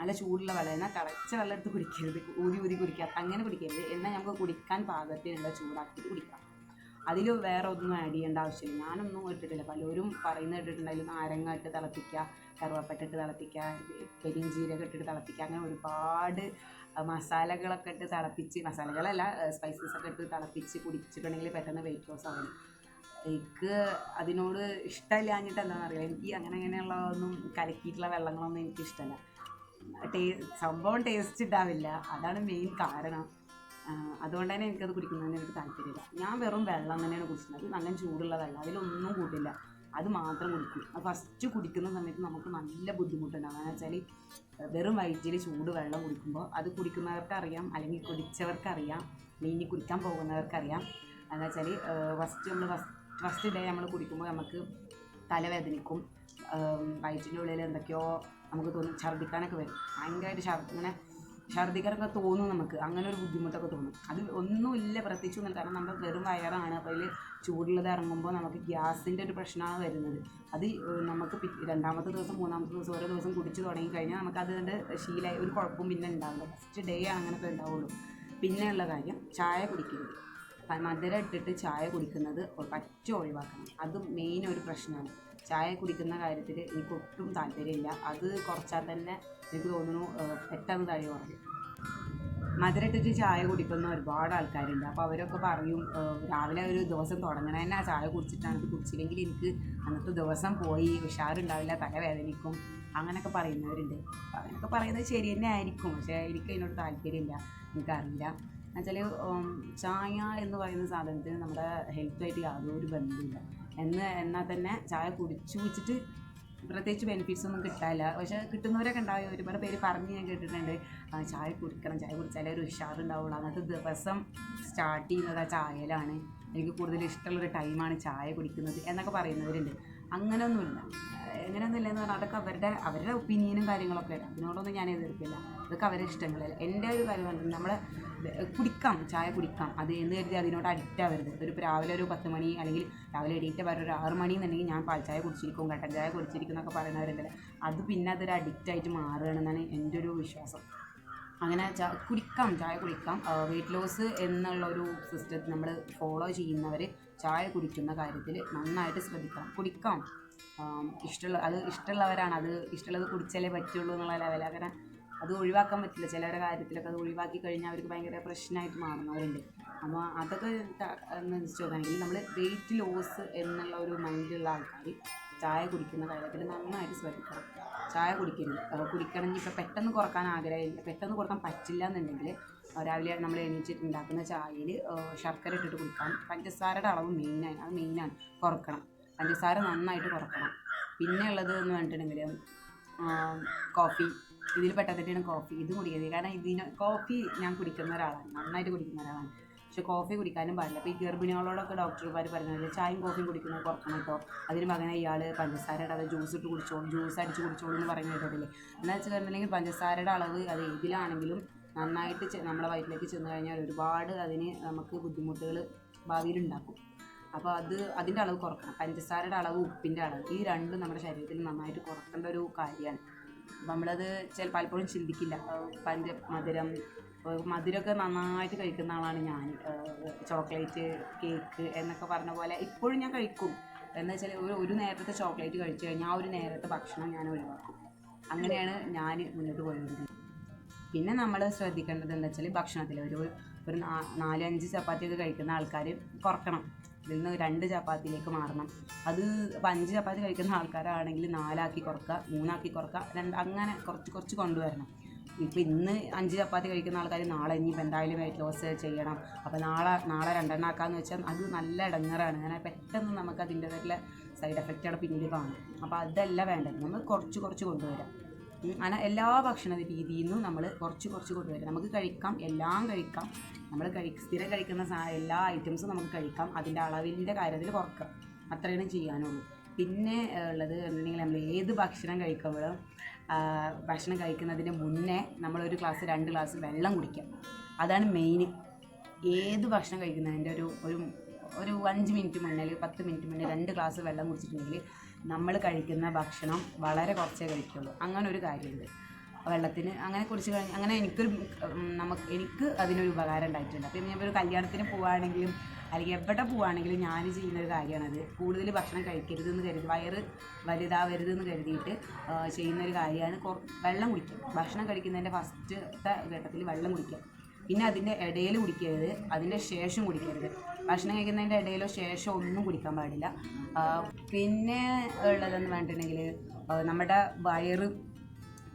Speaker 1: നല്ല ചൂടുള്ള വെള്ളം എന്നാൽ തിളച്ച വെള്ളം എടുത്ത് കുടിക്കരുത്. ഊതി ഊതി കുടിക്കാത്ത അങ്ങനെ കുടിക്കരുത്. എന്നാൽ നമുക്ക് കുടിക്കാൻ പാകത്തിനുള്ള ചൂടാക്കിയിട്ട് കുടിക്കാം. അതിൽ വേറെ ഒന്നും ആഡ് ചെയ്യേണ്ട ആവശ്യമില്ല. ഞാനൊന്നും ഇട്ടിട്ടില്ല. പലരും പറയുന്നത് ഇട്ടിട്ടുണ്ടായാലും നാരങ്ങ ഇട്ട് തിളപ്പിക്കുക കറുവപ്പട്ട ഇട്ട് തിളപ്പിക്കുക പെരിഞ്ചീരകം ഇട്ടിട്ട് തിളപ്പിക്കുക. അങ്ങനെ ഒരുപാട് മസാലകളൊക്കെ ഇട്ട് തിളപ്പിച്ച് മസാലകളല്ല സ്പൈസസ് ഒക്കെ ഇട്ട് തിളപ്പിച്ച് കുടിച്ചിട്ടുണ്ടെങ്കിൽ പെട്ടെന്ന് വെയിറ്റ് ലോസ് ആവും. എനിക്ക് അതിനോട് ഇഷ്ടമില്ലാഞ്ഞിട്ട് അറിയാം എനിക്ക് അങ്ങനെ അങ്ങനെയുള്ളതൊന്നും കലക്കിയിട്ടുള്ള വെള്ളങ്ങളൊന്നും എനിക്ക് ഇഷ്ടമല്ല ടേ സംഭവം ടേസ്റ്റ് ഉണ്ടാവില്ല അതാണ് മെയിൻ കാരണം. അതുകൊണ്ട് തന്നെ എനിക്കത് കുടിക്കുന്നതിന് എനിക്ക് താല്പര്യമില്ല. ഞാൻ വെറും വെള്ളം തന്നെയാണ് കുടിക്കുന്നത്. നല്ല ചൂടുള്ള വെള്ളം. അതിലൊന്നും കൂട്ടില്ല. അത് മാത്രം കുടിക്കും. അത് ഫസ്റ്റ് കുടിക്കുന്ന സമയത്ത് നമുക്ക് നല്ല ബുദ്ധിമുട്ടുണ്ടാകും എന്ന് വെച്ചാൽ വെറും വയറ്റിൽ ചൂട് വെള്ളം കുടിക്കുമ്പോൾ അത് കുടിക്കുന്നവർക്കറിയാം. അല്ലെങ്കിൽ കുടിച്ചവർക്കറിയാം. ഇനി കുടിക്കാൻ പോകുന്നവർക്കറിയാം. എന്ന് വെച്ചാൽ ഫസ്റ്റ് നമ്മൾ ഫസ്റ്റ് ഫസ്റ്റ് ഡേ നമ്മൾ കുടിക്കുമ്പോൾ നമുക്ക് തലവേദനിക്കും. വയറ്റിന്റെ ഉള്ളിൽ എന്തൊക്കെയോ നമുക്ക് തോന്നും ഛർദ്ദിക്കാനൊക്കെ വരും. ഭയങ്കരമായിട്ട് ഛർദ്ദി ഇങ്ങനെ ഛർദ്ദിക്കാനൊക്കെ തോന്നും നമുക്ക്. അങ്ങനെ ഒരു ബുദ്ധിമുട്ടൊക്കെ തോന്നും. അത് ഒന്നുമില്ല പ്രത്യേകിച്ച് ഒന്നും കാരണം നമ്മൾ വെറും വയറാണ്. അപ്പോൾ അതിൽ ചൂടുള്ളത് ഇറങ്ങുമ്പോൾ നമുക്ക് ഗ്യാസിന്റെ ഒരു പ്രശ്നമാണ് വരുന്നത്. അത് നമുക്ക് രണ്ടാമത്തെ ദിവസം മൂന്നാമത്തെ ദിവസം ഓരോ ദിവസം കുടിച്ച് തുടങ്ങി കഴിഞ്ഞാൽ നമുക്ക് അതിന്റെ ശീലമായി ഒരു കുഴപ്പവും പിന്നെ ഉണ്ടാവില്ല. ഫസ്റ്റ് ഡേ അങ്ങനെയൊക്കെ ഉണ്ടാവുള്ളൂ. പിന്നെയുള്ള കാര്യം ചായ കുടിക്കരുത്. മധുരം ഇട്ടിട്ട് ചായ കുടിക്കുന്നത് പറ്റ ഒഴിവാക്കണം. അത് മെയിൻ ഒരു പ്രശ്നമാണ്. ചായ കുടിക്കുന്ന കാര്യത്തിൽ എനിക്ക് ഒട്ടും താല്പര്യമില്ല. അത് കുറച്ചാൽ തന്നെ എനിക്ക് തോന്നുന്നു പെട്ടെന്ന് തടി കുറയും മധുരട്ടിട്ട് ചായ കുടിക്കുന്ന ഒരുപാട് ആൾക്കാരുണ്ട്. അപ്പോൾ അവരൊക്കെ പറയും രാവിലെ ഒരു ദിവസം തുടങ്ങണ തന്നെ ആ ചായ കുടിച്ചിട്ടാണ് ഇത് കുടിച്ചില്ലെങ്കിൽ എനിക്ക് അന്നത്തെ ദിവസം പോയി ഉഷാറുണ്ടാവില്ല തലവേദനിക്കും അങ്ങനെയൊക്കെ പറയുന്നവരുണ്ട്. അപ്പോൾ അങ്ങനെയൊക്കെ പറയുന്നത് ശരി തന്നെ ആയിരിക്കും. പക്ഷേ എനിക്ക് അതിനോട് താല്പര്യമില്ല. എനിക്കറിയില്ല. എന്നുവെച്ചാൽ ചായ എന്ന് പറയുന്ന സാധനത്തിന് നമ്മുടെ ഹെൽത്തുമായിട്ട് യാതൊരു ബന്ധമില്ല എന്ന് എന്നാൽ തന്നെ ചായ കുടിച്ചു വെച്ചിട്ട് പ്രത്യേകിച്ച് ബെനിഫിറ്റ്സ് ഒന്നും കിട്ടാനില്ല. പക്ഷേ കിട്ടുന്നവരൊക്കെ ഉണ്ടാവും. ഒരുപാട് പേര് പറഞ്ഞ് ഞാൻ കേട്ടിട്ടുണ്ട്. ചായ കുടിക്കണം ചായ കുടിച്ചാലേ ഒരു ഉഷാറുണ്ടാവുള്ളൂ അന്നത്തെ ദിവസം സ്റ്റാർട്ട് ചെയ്യുന്നത് ആ ചായയിലാണ്. എനിക്ക് കൂടുതൽ ഇഷ്ടമുള്ളൊരു ടൈമാണ് ചായ കുടിക്കുന്നത് എന്നൊക്കെ പറയുന്നവരുണ്ട്. അങ്ങനെയൊന്നുമില്ല. എങ്ങനെയൊന്നുമില്ല എന്ന് പറഞ്ഞാൽ അതൊക്കെ അവരുടെ അവരുടെ ഒപ്പീനിയനും കാര്യങ്ങളൊക്കെ അതിനോടൊന്നും ഞാൻ എതിർക്കില്ല അതൊക്കെ അവരുടെ ഇഷ്ടങ്ങളല്ല എന്റെ ഒരു കാര്യം നമ്മൾ കുടിക്കാം ചായ കുടിക്കാം. അത് എന്ന് കരുതി അതിനോട് അഡിക്റ്റ് ആവരുത്. ഒരു രാവിലെ ഒരു പത്ത് മണി അല്ലെങ്കിൽ രാവിലെ എണീറ്റ് വരെ ഒരു ആറ് മണി എന്നുണ്ടെങ്കിൽ ഞാൻ പാൽ ചായ കുടിച്ചിരിക്കും കട്ടൻ ചായ കുടിച്ചിരിക്കും എന്നൊക്കെ പറയുന്നവരുണ്ടല്ലോ. അത് പിന്നെ അതൊരു അഡിക്റ്റ് ആയിട്ട് മാറുകയാണെന്നാണ് എന്റെ ഒരു വിശ്വാസം. അങ്ങനെ ചാ കുടിക്കാം ചായ കുടിക്കാം. വെയിറ്റ് ലോസ് എന്നുള്ള ഒരു സിസ്റ്റം നമ്മൾ ഫോളോ ചെയ്യുന്നവർ ചായ കുടിക്കുന്ന കാര്യത്തിൽ നന്നായിട്ട് ശ്രദ്ധിക്കണം. കുടിക്കാം. ഇഷ്ടമുള്ള അത് ഇഷ്ടമുള്ളവരാണ് അത് ഇഷ്ടമുള്ളത് കുടിച്ചാലേ പറ്റുള്ളൂ എന്നുള്ള ലെവൽ. അങ്ങനെ അത് ഒഴിവാക്കാൻ പറ്റില്ല. ചിലവരുടെ കാര്യത്തിലൊക്കെ അത് ഒഴിവാക്കി കഴിഞ്ഞാൽ അവർക്ക് ഭയങ്കര പ്രശ്നമായിട്ട് മാറുന്നവരുണ്ട്. അപ്പോൾ അതൊക്കെ വെച്ച് നോക്കുകയാണെങ്കിൽ നമ്മൾ വെയിറ്റ് ലോസ് എന്നുള്ള ഒരു മൈൻഡുള്ള ആൾക്കാർ ചായ കുടിക്കുന്ന കാര്യത്തിൽ നന്നായിട്ട് ശ്രദ്ധിക്കണം. ചായ കുടിക്കരുത്. കുടിക്കണമെങ്കിൽ ഇപ്പോൾ പെട്ടെന്ന് കുറയ്ക്കാൻ ആഗ്രഹമില്ല. പെട്ടെന്ന് കുറയ്ക്കാൻ പറ്റില്ല എന്നുണ്ടെങ്കിൽ രാവിലെ നമ്മൾ എണീച്ചിട്ട് ഉണ്ടാക്കുന്ന ചായയിൽ ശർക്കര ഇട്ടിട്ട് കുടിക്കാം. പഞ്ചസാരയുടെ അളവ് മെയിനാണ് അത് മെയിനാണ് കുറക്കണം. പഞ്ചസാര നന്നായിട്ട് കുറക്കണം. പിന്നെ ഉള്ളത് എന്ന് പറഞ്ഞിട്ടുണ്ടെങ്കിൽ കോഫി. ഇതിൽ പെട്ടതിട്ടാണ് കോഫി. ഇത് കുടിക്കരുത് കാരണം ഇതിന് കോഫി ഞാൻ കുടിക്കുന്ന ഒരാളാണ്. നന്നായിട്ട് കുടിക്കുന്ന ഒരാളാണ്. പക്ഷെ കോഫി കുടിക്കാനും പാടില്ല. അപ്പോൾ ഈ ഗർഭിണികളോടൊക്കെ ഡോക്ടർമാർ പറയുന്നത് ചായയും കോഫിയും കുടിക്കുന്നത് കുറക്കണം കേട്ടോ അതിന് പകരം ഇയാൾ പഞ്ചസാര ഇടാതെ ജ്യൂസ് ഇട്ട് കുടിച്ചോളും. ജ്യൂസ് അടിച്ച് കുടിച്ചോളും എന്ന് പറഞ്ഞു കേട്ടിട്ടില്ലേ? എന്താ വെച്ച് കഴിഞ്ഞിട്ടുണ്ടെങ്കിൽ പഞ്ചസാരയുടെ അളവ് അത് ഏതിലാണെങ്കിലും നന്നായിട്ട് നമ്മുടെ വയറ്റിലേക്ക് ചെന്ന് കഴിഞ്ഞാൽ ഒരുപാട് അതിന് നമുക്ക് ബുദ്ധിമുട്ടുകൾ ഭാവിയിൽ ഉണ്ടാക്കും അപ്പോൾ അത് അതിന്റെ അളവ് കുറക്കണം. പഞ്ചസാരയുടെ അളവ് ഉപ്പിന്റെ അളവ്. ഈ രണ്ടും നമ്മുടെ ശരീരത്തിൽ നന്നായിട്ട് കുറക്കേണ്ട ഒരു കാര്യമാണ്. അപ്പം നമ്മളത് ചില പലപ്പോഴും ചിന്തിക്കില്ല. പഞ്ച മധുരം മധുരമൊക്കെ നന്നായിട്ട് കഴിക്കുന്ന ആളാണ് ഞാൻ ചോക്ലേറ്റ് കേക്ക് എന്നൊക്കെ പറഞ്ഞ പോലെ ഇപ്പോഴും ഞാൻ കഴിക്കും. എന്ന് വെച്ചാൽ ഒരു ഒരു നേരത്തെ ചോക്ലേറ്റ് കഴിച്ചു കഴിഞ്ഞാൽ ആ ഒരു നേരത്തെ ഭക്ഷണം ഞാൻ ഒഴിവാക്കും. അങ്ങനെയാണ് ഞാൻ മുന്നോട്ട് പോയിരുന്നത് പിന്നെ നമ്മൾ ശ്രദ്ധിക്കേണ്ടത് എന്താ വെച്ചാൽ ഭക്ഷണത്തിൽ ഒരു ഒരു നാലഞ്ച് ചപ്പാത്തിയൊക്കെ കഴിക്കുന്ന ആൾക്കാർ കുറക്കണം. ഇതിൽ നിന്ന് രണ്ട് ചപ്പാത്തിയിലേക്ക് മാറണം. അത് ഇപ്പം അഞ്ച് ചപ്പാത്തി കഴിക്കുന്ന ആൾക്കാരാണെങ്കിൽ നാലാക്കി കുറക്കുക മൂന്നാക്കി കുറക്കുക രണ്ട് അങ്ങനെ കുറച്ച് കുറച്ച് കൊണ്ടുവരണം. ഇപ്പം ഇന്ന് അഞ്ച് ചപ്പാത്തി കഴിക്കുന്ന ആൾക്കാർ നാളെ ഇനിയിപ്പോൾ എന്തായാലും വെയിറ്റ് ലോസ് ചെയ്യണം. അപ്പോൾ നാളെ നാളെ രണ്ടെണ്ണം ആക്കാന്ന് വെച്ചാൽ അത് നല്ല ഇടങ്ങറാണ്. അങ്ങനെ പെട്ടെന്ന് നമുക്ക് അതിന്റേതായിട്ടുള്ള സൈഡ് എഫക്റ്റുകൾ പിന്നീട് കാണും. അപ്പോൾ അതല്ല വേണ്ടത്. നമ്മൾ കുറച്ച് കുറച്ച് കൊണ്ടുവരാം. അങ്ങനെ എല്ലാ ഭക്ഷണ രീതിയിൽ നിന്നും നമ്മൾ കുറച്ച് കുറച്ച് കൊണ്ടുവരും. നമുക്ക് കഴിക്കാം എല്ലാം കഴിക്കാം. നമ്മൾ കഴി സ്ഥിരം കഴിക്കുന്ന എല്ലാ ഐറ്റംസും നമുക്ക് കഴിക്കാം. അതിന്റെ അളവിന്റെ കാര്യത്തിൽ കുറക്കാം. അത്രയാണ് ചെയ്യാനുള്ളൂ. പിന്നെ ഉള്ളത് എന്തെങ്കിലും നമ്മൾ ഏത് ഭക്ഷണം കഴിക്കുമ്പോഴും ഭക്ഷണം കഴിക്കുന്നതിന് മുന്നേ നമ്മളൊരു ഗ്ലാസ് രണ്ട് ഗ്ലാസ് വെള്ളം കുടിക്കാം. അതാണ് മെയിൻ ഏത് ഭക്ഷണം കഴിക്കുന്നതിന്റെ ഒരു ഒരു ഒരു അഞ്ച് മിനിറ്റ് മുന്നേ അല്ലെങ്കിൽ പത്ത് മിനിറ്റ് മുന്നേ രണ്ട് ഗ്ലാസ് വെള്ളം കുടിച്ചിട്ടുണ്ടെങ്കിൽ നമ്മൾ കഴിക്കുന്ന ഭക്ഷണം വളരെ കുറച്ചേ കഴിക്കുള്ളൂ. അങ്ങനെ ഒരു കാര്യമുണ്ട്. വെള്ളത്തിന് അങ്ങനെ കുറിച്ച് കഴിഞ്ഞ് അങ്ങനെ എനിക്കൊരു നമുക്ക് എനിക്ക് അതിനൊരു ഉപകാരം ഉണ്ടായിട്ടുണ്ട്. അപ്പം ഞാൻ ഒരു കല്യാണത്തിന് പോവുകയാണെങ്കിലും അല്ലെങ്കിൽ എവിടെ പോവുകയാണെങ്കിലും ഞാൻ ചെയ്യുന്ന ഒരു കാര്യമാണത്. കൂടുതൽ ഭക്ഷണം കഴിക്കരുതെന്ന് കരുതി വയറ് വലുതാവരുത് എന്ന് കരുതിയിട്ട് ആ, ചെയ്യുന്ന ഒരു കാര്യമാണ് വെള്ളം കുടിക്കുക. ഭക്ഷണം കഴിക്കുന്നതിന്റെ ഫസ്റ്റ് ഘട്ടത്തിൽ വെള്ളം കുടിക്കുക. പിന്നെ അതിന്റെ ഇടയിൽ കുടിക്കരുത് അതിന്റെ ശേഷം കുടിക്കരുത്. ഭക്ഷണം കഴിക്കുന്നതിന്റെ ഇടയിലോ ശേഷമോ ഒന്നും കുടിക്കാൻ പാടില്ല. പിന്നെ ഉള്ളതെന്ന് പറഞ്ഞിട്ടുണ്ടെങ്കിൽ നമ്മുടെ വയറ്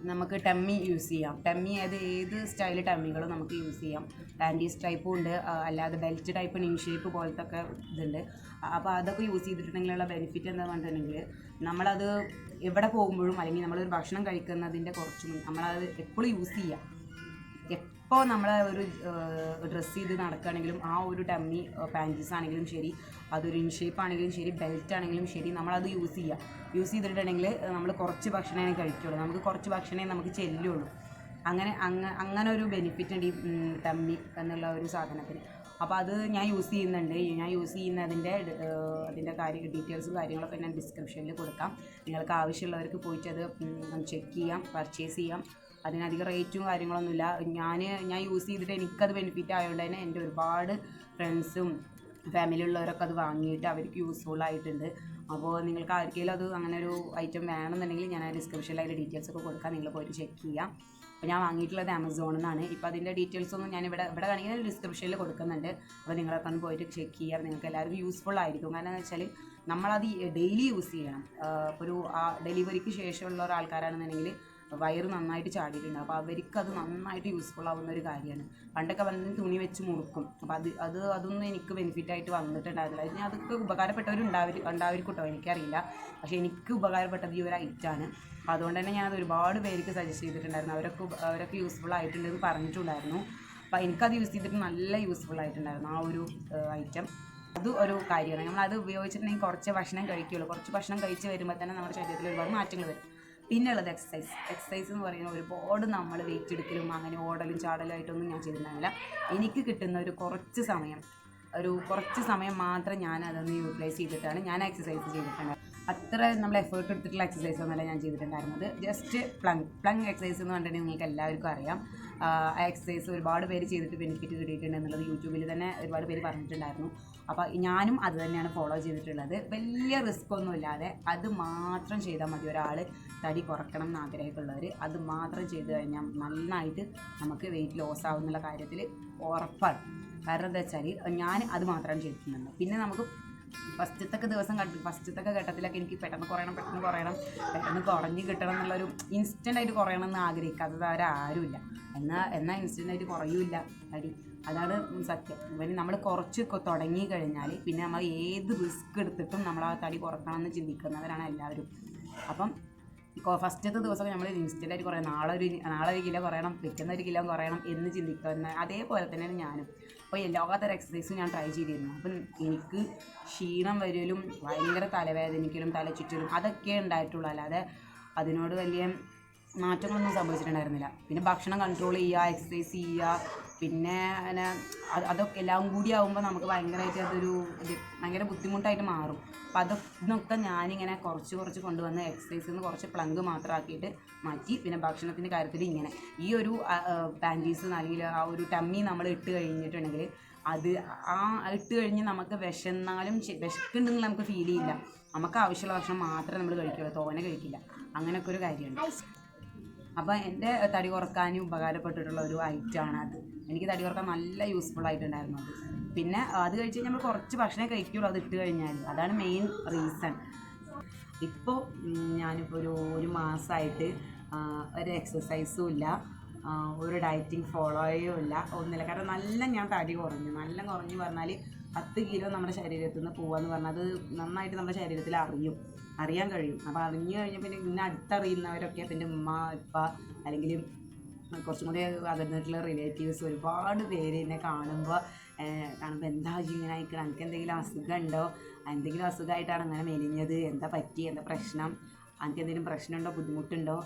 Speaker 1: നമുക്ക് ടമ്മി യൂസ് ചെയ്യാം. ടമ്മി അത് ഏത് സ്റ്റൈൽ ടമ്മികളും നമുക്ക് യൂസ് ചെയ്യാം. പാന്റീസ് ടൈപ്പും ഉണ്ട്. അല്ലാതെ ബെൽറ്റ് ടൈപ്പ് നിങ് ഷേപ്പ് പോലത്തെ ഒക്കെ ഇതുണ്ട് അപ്പോൾ അതൊക്കെ യൂസ് ചെയ്തിട്ടുണ്ടെങ്കിലുള്ള ബെനിഫിറ്റ് എന്താ പറഞ്ഞിട്ടുണ്ടെങ്കിൽ നമ്മളത് എവിടെ പോകുമ്പോഴും അല്ലെങ്കിൽ നമ്മളൊരു ഭക്ഷണം കഴിക്കുന്നതിന്റെ കുറച്ച് നമ്മളത് എപ്പോഴും യൂസ് ചെയ്യാം. എപ്പോൾ നമ്മൾ ഒരു ഡ്രസ്സ് ചെയ്ത് നടക്കുകയാണെങ്കിലും ആ ഒരു ഡമ്മി പാന്റീസ് ആണെങ്കിലും ശരി അതൊരു ഇൻഷേപ്പ് ആണെങ്കിലും ശരി ബെൽറ്റ് ആണെങ്കിലും ശരി നമ്മളത് യൂസ് ചെയ്യുക യൂസ് ചെയ്തിട്ടുണ്ടെങ്കിൽ നമ്മൾ കുറച്ച് ഭക്ഷണമേ കഴിക്കുള്ളൂ. നമുക്ക് കുറച്ച് ഭക്ഷണമേ നമുക്ക് ചെല്ലുള്ളൂ. അങ്ങനെ അങ്ങ അങ്ങനെ ഒരു ബെനിഫിറ്റ് ഉണ്ട് ഈ ടമ്മി എന്നുള്ള ഒരു സാധനത്തിന്. അപ്പോൾ അത് ഞാൻ യൂസ് ചെയ്യുന്നുണ്ട്. ഞാൻ യൂസ് ചെയ്യുന്നതിന്റെ അതിന്റെ കാര്യം ഡീറ്റെയിൽസും കാര്യങ്ങളൊക്കെ ഞാൻ ഡിസ്ക്രിപ്ഷനിൽ കൊടുക്കാം. നിങ്ങൾക്ക് ആവശ്യമുള്ളവർക്ക് പോയിട്ട് അത് ചെക്ക് ചെയ്യാം പർച്ചേസ് ചെയ്യാം. അതിനധികം റേറ്റും കാര്യങ്ങളൊന്നുമില്ല. ഞാൻ ഞാൻ യൂസ് ചെയ്തിട്ട് എനിക്കത് ബെനിഫിറ്റ് ആയതുകൊണ്ട് തന്നെ എന്റെ ഒരുപാട് ഫ്രണ്ട്സും ഫാമിലി ഉള്ളവരൊക്കെ അത് വാങ്ങിയിട്ട് അവർക്ക് യൂസ്ഫുൾ ആയിട്ടുണ്ട്. അപ്പോൾ നിങ്ങൾക്ക് ആർക്കെങ്കിലും അത് അങ്ങനെ ഒരു ഐറ്റം വേണമെന്നുണ്ടെങ്കിൽ ഞാൻ ആ ഡിസ്ക്രിപ്ഷനിൽ അതിന്റെ ഡീറ്റെയിൽസ് ഒക്കെ കൊടുക്കാം. നിങ്ങൾ പോയിട്ട് ചെക്ക് ചെയ്യാം. അപ്പോൾ ഞാൻ വാങ്ങിയിട്ടുള്ളത് ആമസോണിൽ നിന്നാണ് ഇപ്പോൾ അതിന്റെ ഡീറ്റെയിൽസ് ഒന്നും ഞാൻ ഇവിടെ ഇവിടെ കാണിക്കുന്ന ഡിസ്ക്രിപ്ഷനിൽ കൊടുക്കുന്നുണ്ട്. അപ്പോൾ നിങ്ങളൊക്കെ ഒന്ന് പോയിട്ട് ചെക്ക് ചെയ്യാം. നിങ്ങൾക്ക് എല്ലാവർക്കും യൂസ്ഫുൾ ആയിരിക്കും. കാരണം എന്ന് വെച്ചാൽ നമ്മളത് ഡെയിലി യൂസ് ചെയ്യണം. ഒരു ഡെലിവറിക്ക് ശേഷമുള്ള ഒരാൾക്കാരാണെന്നുണ്ടെങ്കിൽ വയറ് നന്നായിട്ട് ചാടിയിട്ടുണ്ട്. അപ്പോൾ അവർക്ക് അത് നന്നായിട്ട് യൂസ്ഫുൾ ആവുന്ന ഒരു കാര്യമാണ്. പണ്ടൊക്കെ വന്ന് തുണി വെച്ച് മുറുക്കും. അപ്പോൾ അത് അത് അതൊന്നും എനിക്ക് ബെനിഫിറ്റ് ആയിട്ട് വന്നിട്ടുണ്ടായിരുന്നില്ല. ഞാൻ അതൊക്കെ ഉപകാരപ്പെട്ടവരുണ്ടാവും ഉണ്ടാവും കേട്ടോ എനിക്കറിയില്ല. പക്ഷേ എനിക്ക് ഉപകാരപ്പെട്ടത് ഈ ഒരു ഐറ്റാണ് അപ്പോൾ അതുകൊണ്ട് തന്നെ ഞാൻ അത് ഒരുപാട് പേർക്ക് സജസ്റ്റ് ചെയ്തിട്ടുണ്ടായിരുന്നു. അവരൊക്കെ അവരൊക്കെ യൂസ്ഫുൾ ആയിട്ടുണ്ടെന്ന് പറഞ്ഞിട്ടുണ്ടായിരുന്നു. അപ്പോൾ എനിക്കത് യൂസ് ചെയ്തിട്ട് നല്ല യൂസ്ഫുൾ ആയിട്ടുണ്ടായിരുന്നു ആ ഒരു ഐറ്റം അത് ഒരു കാര്യമാണ്. നമ്മൾ അത് ഉപയോഗിച്ചിട്ടുണ്ടെങ്കിൽ കുറച്ച് ഭക്ഷണം കഴിക്കുകയുള്ളൂ കുറച്ച് ഭക്ഷണം കഴിച്ച് വരുമ്പോൾ തന്നെ നമ്മുടെ ശരീരത്തിൽ ഒരുപാട് മാറ്റങ്ങൾ വരും. പിന്നെ ഉള്ളത് എക്സസൈസ് എക്സസൈസ് എന്ന് പറയുന്നത് ഒരുപാട് നമ്മൾ വെയിറ്റ് എടുക്കലും അങ്ങനെ ഓടലും ചാടലും ആയിട്ടൊന്നും ഞാൻ ചെയ്തിട്ടുണ്ടാവില്ല എനിക്ക് കിട്ടുന്ന ഒരു കുറച്ച് സമയം ഒരു കുറച്ച് സമയം മാത്രം ഞാൻ അതൊന്ന് യൂട്ടിലൈസ് ചെയ്തിട്ടാണ് ഞാൻ എക്സസൈസ് ചെയ്തിട്ടുണ്ട് അത്ര നമ്മൾ എഫേർട്ട് എടുത്തിട്ടുള്ള എക്സസൈസ് ഒന്നല്ല ഞാൻ ചെയ്തിട്ടുണ്ടായിരുന്നത്. ജസ്റ്റ് പ്ലങ് പ്ലങ് എക്സസൈസ് എന്ന് പറഞ്ഞിട്ടുണ്ടെങ്കിൽ നിങ്ങൾക്ക് എല്ലാവർക്കും അറിയാം. ആ എക്സസൈസ് ഒരുപാട് പേര് ചെയ്തിട്ട് ബെനിഫിറ്റ് കിട്ടിയിട്ടുണ്ട് എന്നുള്ളത് യൂട്യൂബിൽ തന്നെ ഒരുപാട് പേര് പറഞ്ഞിട്ടുണ്ടായിരുന്നു. അപ്പോൾ ഞാനും അത് തന്നെയാണ് ഫോളോ ചെയ്തിട്ടുള്ളത്. വലിയ റിസ്ക് ഒന്നും ഇല്ലാതെ അത് മാത്രം ചെയ്താൽ മതി. ഒരാൾ തടി കുറക്കണം എന്ന് ആഗ്രഹമുള്ളവർ അത് മാത്രം ചെയ്ത് കഴിഞ്ഞാൽ നന്നായിട്ട് നമുക്ക് വെയിറ്റ് ലോസ് ആവുന്നുള്ള കാര്യത്തിൽ ഉറപ്പാണ്. കാരണം എന്താ വെച്ചാൽ ഞാൻ അത് മാത്രമാണ് ചെയ്തിട്ടുള്ളത് പിന്നെ നമുക്ക് ഫസ്റ്റത്തൊക്കെ ദിവസം കണ്ടു ഫസ്റ്റത്തൊക്കെ ഘട്ടത്തിലൊക്കെ എനിക്ക് പെട്ടെന്ന് കുറയണം പെട്ടെന്ന് കുറയണം പെട്ടെന്ന് കുറഞ്ഞ് കിട്ടണം എന്നുള്ളൊരു ഇൻസ്റ്റന്റ് ആയിട്ട് കുറയണം എന്ന് ആഗ്രഹിക്കാത്തത് ആരുമില്ല എന്നാൽ എന്നാൽ ഇൻസ്റ്റന്റ് ആയിട്ട് കുറയൂല്ല. അടി അതാണ് സത്യം. പിന്നെ നമ്മൾ കുറച്ച് തുടങ്ങി കഴിഞ്ഞാൽ പിന്നെ നമ്മൾ ഏത് റിസ്ക് എടുത്തിട്ടും നമ്മൾ ആ തടി കുറക്കണം എന്ന് ചിന്തിക്കുന്നവരാണ് എല്ലാവരും. അപ്പം ഫസ്റ്റത്തെ ദിവസം നമ്മൾ ഇൻസ്റ്റന്റായിട്ട് കുറയണം. നാളെ ഒരു നാളെ ഒരു കിലോ കുറയണം പിറ്റുന്ന ഒരു കിലോ കുറയണം എന്ന് ചിന്തിക്കുന്ന അതേപോലെ തന്നെയാണ് ഞാനും. അപ്പോൾ എല്ലാത്തരം എക്സസൈസും ഞാൻ ട്രൈ ചെയ്തിരുന്നു. അപ്പം എനിക്ക് ക്ഷീണം വരലും ഭയങ്കര തലവേദനിക്കലും തലചുറ്റലും അതൊക്കെ ഉണ്ടായിട്ടുള്ളൂ. അല്ലാതെ അതിനോട് വലിയ മാറ്റങ്ങളൊന്നും സംഭവിച്ചിട്ടുണ്ടായിരുന്നില്ല. പിന്നെ ഭക്ഷണം കൺട്രോൾ ചെയ്യുക എക്സസൈസ് ചെയ്യുക പിന്നെ അങ്ങനെ അതൊക്കെ എല്ലാം കൂടി ആകുമ്പോൾ നമുക്ക് ഭയങ്കരമായിട്ട് അതൊരു ഭയങ്കര ബുദ്ധിമുട്ടായിട്ട് മാറും. അപ്പോൾ അതൊന്നൊക്കെ ഞാനിങ്ങനെ കുറച്ച് കുറച്ച് കൊണ്ടുവന്ന് എക്സസൈസിൽ നിന്ന് കുറച്ച് പ്ലങ്ക് മാത്രമാക്കിയിട്ട് മാറ്റി പിന്നെ ഭക്ഷണത്തിന്റെ കാര്യത്തിൽ ഇങ്ങനെ. ഈ ഒരു പാന്റീസ് അല്ലെങ്കിൽ ആ ഒരു ടമ്മി നമ്മൾ ഇട്ട് കഴിഞ്ഞിട്ടുണ്ടെങ്കിൽ അത് ആ ഇട്ട് കഴിഞ്ഞ് നമുക്ക് വിശന്നാലും വിശക്കുണ്ടെന്ന് നമുക്ക് ഫീൽ ചെയ്യില്ല. നമുക്ക് ആവശ്യമുള്ള ഭക്ഷണം മാത്രമേ നമ്മൾ കഴിക്കുള്ളൂ തോനെ കഴിക്കില്ല. അങ്ങനെയൊക്കെ ഒരു കാര്യമുണ്ട്. അപ്പോൾ എന്റെ തടി കുറക്കാനും ഉപകാരപ്പെട്ടിട്ടുള്ള ഒരു ഐറ്റമാണ് അത്. എനിക്ക് തടി കുറയ്ക്കാൻ നല്ല യൂസ്ഫുൾ ആയിട്ടുണ്ടായിരുന്നു അത്. പിന്നെ അത് കഴിച്ച് നമ്മൾ കുറച്ച് ഭക്ഷണം കഴിക്കുള്ളൂ അത് ഇട്ട് കഴിഞ്ഞാൽ അതാണ് മെയിൻ റീസൺ ഇപ്പോൾ ഞാനിപ്പോൾ ഒരു ഒരു മാസമായിട്ട് ഒരു എക്സസൈസും ഇല്ല. ഒരു ഡയറ്റിംഗ് ഫോളോയും ഇല്ല. ഒന്നുമില്ല. കാരണം നല്ല ഞാൻ തടി കുറഞ്ഞു. നല്ല കുറഞ്ഞു പറഞ്ഞാൽ പത്ത് കിലോ നമ്മുടെ ശരീരത്തിൽ നിന്ന് പോവാന്ന് പറഞ്ഞാൽ അത് നന്നായിട്ട് നമ്മുടെ ശരീരത്തിൽ അറിയും. അറിയാൻ കഴിയും. അപ്പോൾ അറിഞ്ഞു കഴിഞ്ഞാൽ പിന്നെ ഇന്ന അടുത്തറിയുന്നവരൊക്കെ പിന്നെ ഉമ്മ ഇപ്പ അല്ലെങ്കിൽ കുറച്ചും കൂടി അകന്നിട്ടുള്ള റിലേറ്റീവ്സ് ഒരുപാട് പേര് എന്നെ കാണുമ്പോൾ കാണുമ്പോൾ എന്താ ഇങ്ങനെ അയക്കണം എനിക്ക് എന്തെങ്കിലും അസുഖം ഉണ്ടോ എന്തെങ്കിലും അസുഖമായിട്ടാണ് അങ്ങനെ മെലിഞ്ഞത്? എന്താ പറ്റി? എന്താ പ്രശ്നം? എനിക്ക് എന്തെങ്കിലും പ്രശ്നമുണ്ടോ ബുദ്ധിമുട്ടുണ്ടോ?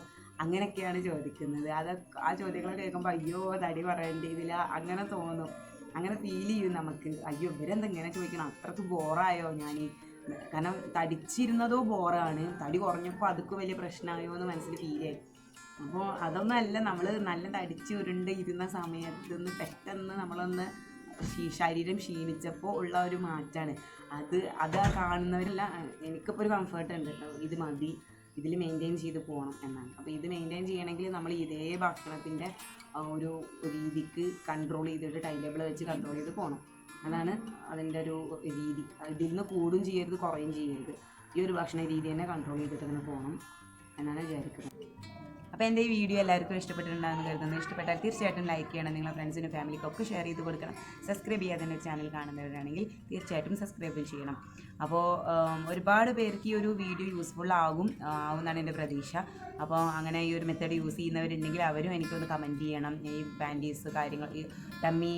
Speaker 1: അങ്ങനെയൊക്കെയാണ് ചോദിക്കുന്നത്. അതൊക്കെ ആ ചോദ്യങ്ങൾ കേൾക്കുമ്പോൾ അയ്യോ തടി പറയേണ്ടതില്ല അങ്ങനെ തോന്നും. അങ്ങനെ ഫീൽ ചെയ്യും നമുക്ക്. അയ്യോ ഇവരെന്താ ഇങ്ങനെ ചോദിക്കണം? അത്രയ്ക്ക് ബോറായോ ഞാൻ കാരണം തടിച്ചിരുന്നതോ ബോറാണ്. തടി കുറഞ്ഞപ്പോൾ അതൊക്കെ വലിയ പ്രശ്നമായോ എന്ന് മനസ്സിൽ ഫീൽ ചെയ്യും അപ്പോൾ അതൊന്നല്ല നമ്മൾ നല്ല തടിച്ച് ഉരുണ്ട് ഇരുന്ന സമയത്തൊന്ന് പെട്ടെന്ന് നമ്മളൊന്ന് ശരീരം ക്ഷീണിച്ചപ്പോൾ ഉള്ള ഒരു മാറ്റമാണ് അത് അത് കാണുന്നവരെല്ലാം എനിക്കിപ്പോൾ ഒരു കംഫർട്ട് ഉണ്ട് കേട്ടോ ഇത് മതി. ഇതിൽ മെയിന്റെയിൻ ചെയ്ത് പോകണം എന്നാണ്. അപ്പോൾ ഇത് മെയിന്റെയിൻ ചെയ്യണമെങ്കിൽ നമ്മൾ ഇതേ ഭക്ഷണത്തിന്റെ ഒരു രീതിക്ക് കൺട്രോൾ ചെയ്തിട്ട് ടൈം ടേബിൾ വെച്ച് കൺട്രോൾ ചെയ്ത് പോകണം അതാണ് അതിന്റെ ഒരു രീതി. ഇതിൽ നിന്ന് കൂടും ചെയ്യരുത് കുറയും ചെയ്യരുത്. ഈ ഒരു ഭക്ഷണ രീതി തന്നെ കൺട്രോൾ ചെയ്തിട്ട് തന്നെ പോകണം എന്നാണ് വിചാരിക്കുന്നത്. അപ്പോൾ എന്റെ ഈ വീഡിയോ എല്ലാവർക്കും ഇഷ്ടപ്പെട്ടിട്ടുണ്ടാകുന്നു കരുതുന്നു. ഇഷ്ടപ്പെട്ടാൽ തീർച്ചയായിട്ടും ലൈക്ക് ചെയ്യണം. നിങ്ങളുടെ ഫ്രണ്ട്സിനും ഫാമിലിക്കും ഒക്കെ ഷെയർ ചെയ്ത് കൊടുക്കണം. സബ്സ്ക്രൈബ് ചെയ്യാതെ എന്റെ ചാനൽ കാണുന്നവരാണെങ്കിൽ തീർച്ചയായിട്ടും സബ്സ്ക്രൈബ് ചെയ്യണം. അപ്പോൾ ഒരുപാട് പേർക്ക് ഈ ഒരു വീഡിയോ യൂസ്ഫുൾ ആകും ആവുമെന്നാണ് എന്റെ പ്രതീക്ഷ. അപ്പോൾ അങ്ങനെ ഈ ഒരു മെത്തേഡ് യൂസ് ചെയ്യുന്നവരുണ്ടെങ്കിൽ അവരും എനിക്കൊന്ന് കമന്റ് ചെയ്യണം. ഈ പാന്റീസ് കാര്യങ്ങൾ ഈ ടമ്മി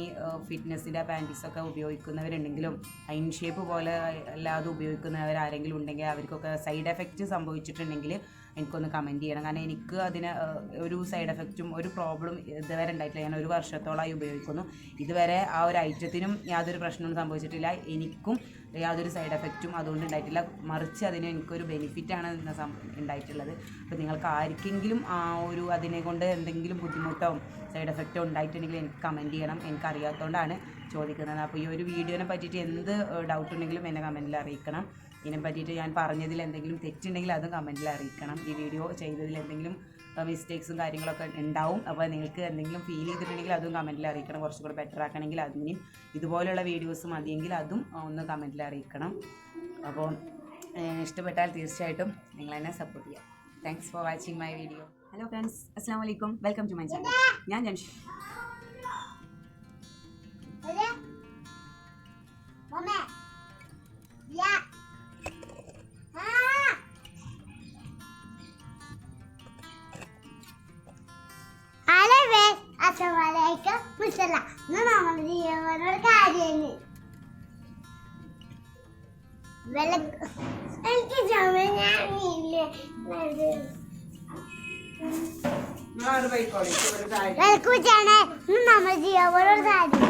Speaker 1: ഫിറ്റ്നസ്സിന്റെ പാന്റീസൊക്കെ ഉപയോഗിക്കുന്നവരുണ്ടെങ്കിലും ഐൻ ഷേപ്പ് പോലെ അല്ലാതെ ഉപയോഗിക്കുന്നവരാരെങ്കിലും ഉണ്ടെങ്കിൽ അവർക്കൊക്കെ സൈഡ് എഫക്റ്റ് സംഭവിച്ചിട്ടുണ്ടെങ്കിൽ എനിക്കൊന്ന് കമന്റ് ചെയ്യണം. കാരണം എനിക്ക് അതിന് ഒരു സൈഡ് എഫക്റ്റും ഒരു പ്രോബ്ലം ഇതുവരെ ഉണ്ടായിട്ടില്ല. ഞാൻ ഒരു വർഷത്തോളമായി ഉപയോഗിക്കുന്നു. ഇതുവരെ ആ ഒരു ഐറ്റത്തിനും യാതൊരു പ്രശ്നവും സംഭവിച്ചിട്ടില്ല. എനിക്കും യാതൊരു സൈഡ് എഫക്റ്റും അതുകൊണ്ട് ഉണ്ടായിട്ടില്ല. മറിച്ച് അതിന് എനിക്കൊരു ബെനിഫിറ്റാണ് ഉണ്ടായിട്ടുള്ളത്. അപ്പോൾ നിങ്ങൾക്ക് ആർക്കെങ്കിലും ആ ഒരു അതിനെ കൊണ്ട് എന്തെങ്കിലും ബുദ്ധിമുട്ടോ സൈഡ് എഫക്റ്റോ ഉണ്ടായിട്ടുണ്ടെങ്കിൽ എനിക്ക് കമന്റ് ചെയ്യണം. എനിക്കറിയാത്തതുകൊണ്ടാണ് ചോദിക്കുന്നത്. അപ്പോൾ ഈ ഒരു വീഡിയോനെ പറ്റിയിട്ട് എന്ത് ഡൗട്ട് ഉണ്ടെങ്കിലും എന്നെ കമന്റിൽ അറിയിക്കണം. ഇതിനെ പറ്റിയിട്ട് ഞാൻ പറഞ്ഞതിൽ എന്തെങ്കിലും തെറ്റുണ്ടെങ്കിൽ അതും കമന്റിൽ അറിയിക്കണം. ഈ വീഡിയോ ചെയ്തതിൽ എന്തെങ്കിലും മിസ്റ്റേക്സും കാര്യങ്ങളൊക്കെ ഉണ്ടാവും. അപ്പോൾ നിങ്ങൾക്ക് എന്തെങ്കിലും ഫീൽ ചെയ്തിട്ടുണ്ടെങ്കിൽ അതും കമന്റിൽ അറിയിക്കണം. കുറച്ചും കൂടെ ബെറ്റർ ആക്കണമെങ്കിൽ അതിനും ഇതുപോലെയുള്ള വീഡിയോസ് മതിയെങ്കിൽ അതും ഒന്ന് കമന്റിൽ അറിയിക്കണം. അപ്പോൾ ഇഷ്ടപ്പെട്ടാൽ തീർച്ചയായിട്ടും നിങ്ങൾ എന്നെ സപ്പോർട്ട് ചെയ്യാം. Thanks for watching my video hello friends അസ്സാം വലൈക്കും വെൽക്കം ടു മൈ ചാനൽ ഞാൻ ജംഷി
Speaker 2: Mama. മുസല ഇന്ന് നമ്മൾ ജീവനോട് കാര്യമാണ് വിലക്ക് എനിക്ക് ഇന്ന് നമ്മൾ ജീവനോട് കാര്യം